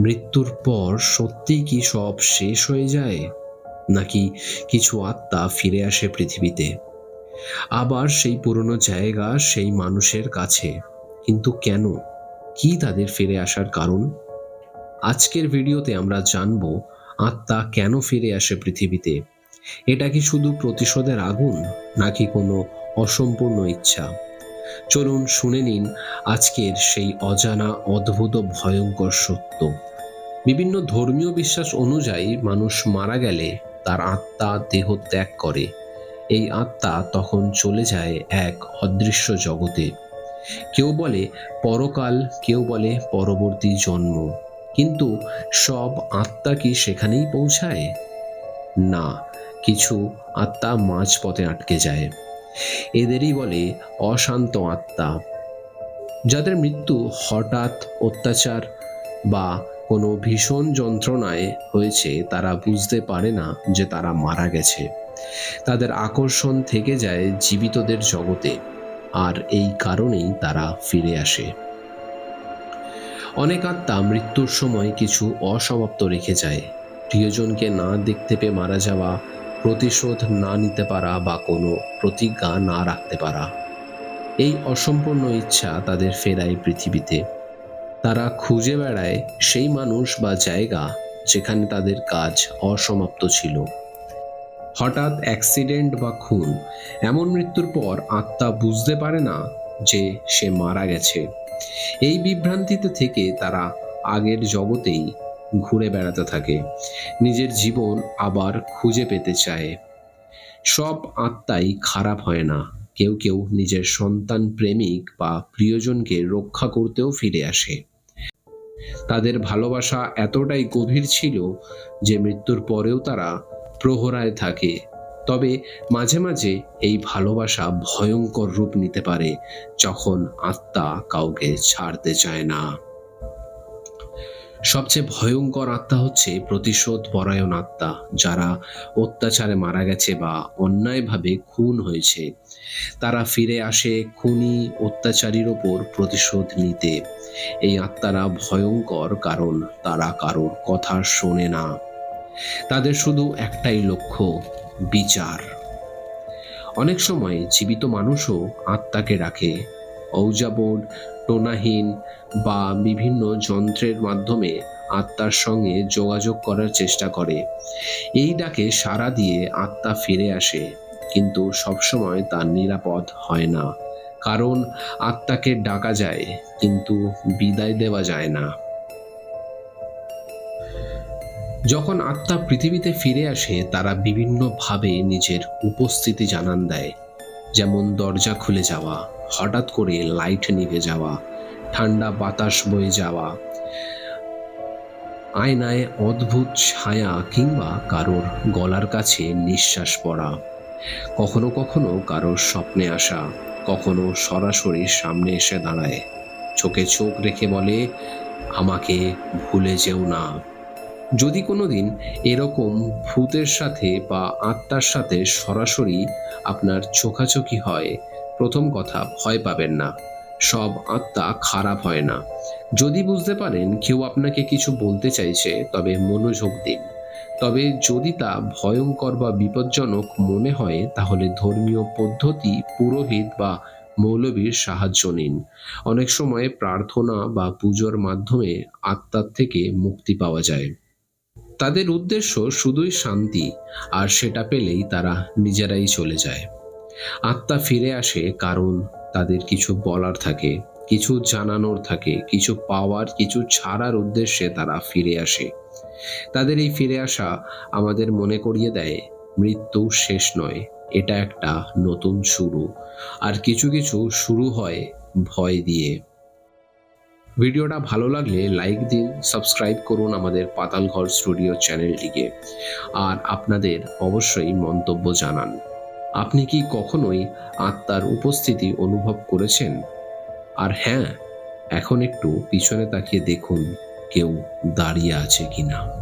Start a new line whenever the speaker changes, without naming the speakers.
মৃত্যুর পর সত্যি কি সব শেষ হয়ে যায়? নাকি কিছু আত্মা ফিরে আসে পৃথিবীতে? আবার সেই পুরনো জায়গা সেই মানুষের কাছে। কিন্তু কেন? কি তাদের ফিরে আসার কারণ? আজকের ভিডিওতে আমরা জানব, আত্মা কেন ফিরে আসে পৃথিবীতে? এটা কি শুধু প্রতিশোধের আগুন, নাকি কোনো অসম্পূর্ণ ইচ্ছা? চলুন শুনে নিন আজকের সেই অজানা, অদ্ভুত, ভয়ঙ্কর সত্য। বিভিন্ন ধর্মীয় বিশ্বাস অনুযায়ী মানুষ মারা গেলে তার আত্মা দেহ ত্যাগ করে। এই আত্মা তখন চলে যায় এক অদৃশ্য জগতে। কেউ বলে পরকাল, কেউ বলে পরবর্তী জন্ম। কিন্তু সব আত্মা কি সেখানেই পৌঁছায়? না, কিছু আত্মা মাঝপথে আটকে যায়। এদেরই বলে অশান্ত আত্মা, যাদের মৃত্যু হঠাৎ অত্যাচার বা কোনো ভীষণ যন্ত্রণায় হয়েছে, তারা বুঝতে পারে না যে তারা মারা গেছে। তাদের আকর্ষণ থেকে যায় জীবিতদের জগতে, আর এই কারণেই তারা ফিরে আসে। অনেক আত্মা মৃত্যুর সময় কিছু অসমাপ্ত রেখে যায়। প্রিয়জনকে না দেখতে পেয়ে মারা যাওয়া প্রতিশোধ না নিতে পারা বা কোনো প্রতিজ্ঞা না রাখতে পারা। এই অসম্পূর্ণ ইচ্ছা তাদের ফেরায় পৃথিবীতে। তারা খুঁজে বেড়ায় সেই মানুষ বা জায়গা যেখানে তাদের কাজ অসমাপ্ত ছিল। হঠাৎ অ্যাক্সিডেন্ট বা খুন, এমন মৃত্যুর পর আত্মা বুঝতে পারে না যে সে মারা গেছে। এই বিভ্রান্তিতে থেকে তারা আগের জগতেই ঘুরে বেড়াতে থাকে। নিজের জীবন আবার খুঁজে পেতে চায়। সব আত্মাই খারাপ হয় না। কেউ কেউ নিজের সন্তান প্রেমিক বা প্রিয়জনকে রক্ষা করতেও ফিরে আসে। তাদের ভালোবাসা এতটাই গভীর ছিল যে মৃত্যুর পরেও তারা প্রহরায় থাকে। তবে মাঝে মাঝে এই ভালোবাসা ভয়ঙ্কর রূপ নিতে পারে যখন আত্মা কাউকে ছাড়তে চায় না। সবচেয়ে ভয়ঙ্কর আত্মা হচ্ছে প্রতিশোধ পরায়ণ আত্মা, যারা অত্যাচারে মারা গেছে বা অন্যায়ভাবে খুন হয়েছে। তারা ফিরে আসে খুনি অত্যাচারীর ওপর প্রতিশোধ নিতে। এই আত্মারা ভয়ঙ্কর কারণ, তারা কারোর কথা শোনে না। তাদের শুধু একটাই লক্ষ্য, বিচার। অনেক সময় জীবিত মানুষও আত্মাকে রাখে ঔজাবোর্ড টোনাহীন বা বিভিন্ন যন্ত্রের মাধ্যমে আত্মার সঙ্গে যোগাযোগ করার চেষ্টা করে। এই ডাকে সাড়া দিয়ে আত্মা ফিরে আসে, কিন্তু সবসময় তার নিরাপদ হয় না। কারণ আত্মাকে ডাকা যায়, কিন্তু বিদায় দেওয়া যায় না। যখন আত্মা পৃথিবীতে ফিরে আসে, তারা বিভিন্নভাবে নিজের উপস্থিতি জানান দেয়, যেমন দরজা খুলে যাওয়া হঠাৎ করে লাইট নিভে যাওয়া, ঠান্ডা বাতাস বয়ে যাওয়া, আয়নায় অদ্ভুত ছায়া কিংবা কারোর গলার কাছে নিঃশ্বাস পড়া, কখনো কখনো কারোর স্বপ্নে আসা, কখনো সরাসরি সামনে এসে দাঁড়ায়, চোখে চোখ রেখে বলে, আমাকে ভুলে যেও না। যদি কোনো দিন এরকম ভূতের সাথে বা আত্মার সাথে সরাসরি আপনার চোখাচোখি হয় প্রথম কথা, ভয় পাবেন না। সব আত্মা খারাপ হয় না। যদি বুঝতে পারেন কেউ আপনাকে কিছু বলতে চাইছে, তবে মনোযোগ দিন। তবে যদি তা ভয়ঙ্কর বা বিপজ্জনক মনে হয়, তাহলে ধর্মীয় পদ্ধতি, পুরোহিত বা মৌলবীর সাহায্য নিন। অনেক সময় প্রার্থনা বা পুজোর মাধ্যমে আত্মার থেকে মুক্তি পাওয়া যায়। তাদের উদ্দেশ্য শুধুই শান্তি, আর সেটা পেলেই তারা নিজেরাই চলে যায়। আত্মা ফিরে আসে কারণ তাদের কিছু বলার থাকে, কিছু জানানোর থাকে, কিছু পাওয়ার, কিছু ছাড়ার উদ্দেশ্যে তারা ফিরে আসে। তাদের এই ফিরে আসা আমাদের মনে করিয়ে দেয়, মৃত্যু শেষ নয়, এটা একটা নতুন শুরু। আর কিছু কিছু শুরু হয় ভয় দিয়ে। ভিডিওটা ভালো লাগলে লাইক দিন সাবস্ক্রাইব করুন আমাদের পাতালঘর স্টুডিও চ্যানেলটিকে। আর আপনাদের অবশ্যই মন্তব্য জানান। আপনি কি কখনোই আত্মার উপস্থিতি অনুভব করেছেন? আর হ্যাঁ এখন একটু পিছনে তাকিয়ে দেখুন কেউ দাঁড়িয়ে আছে কিনা।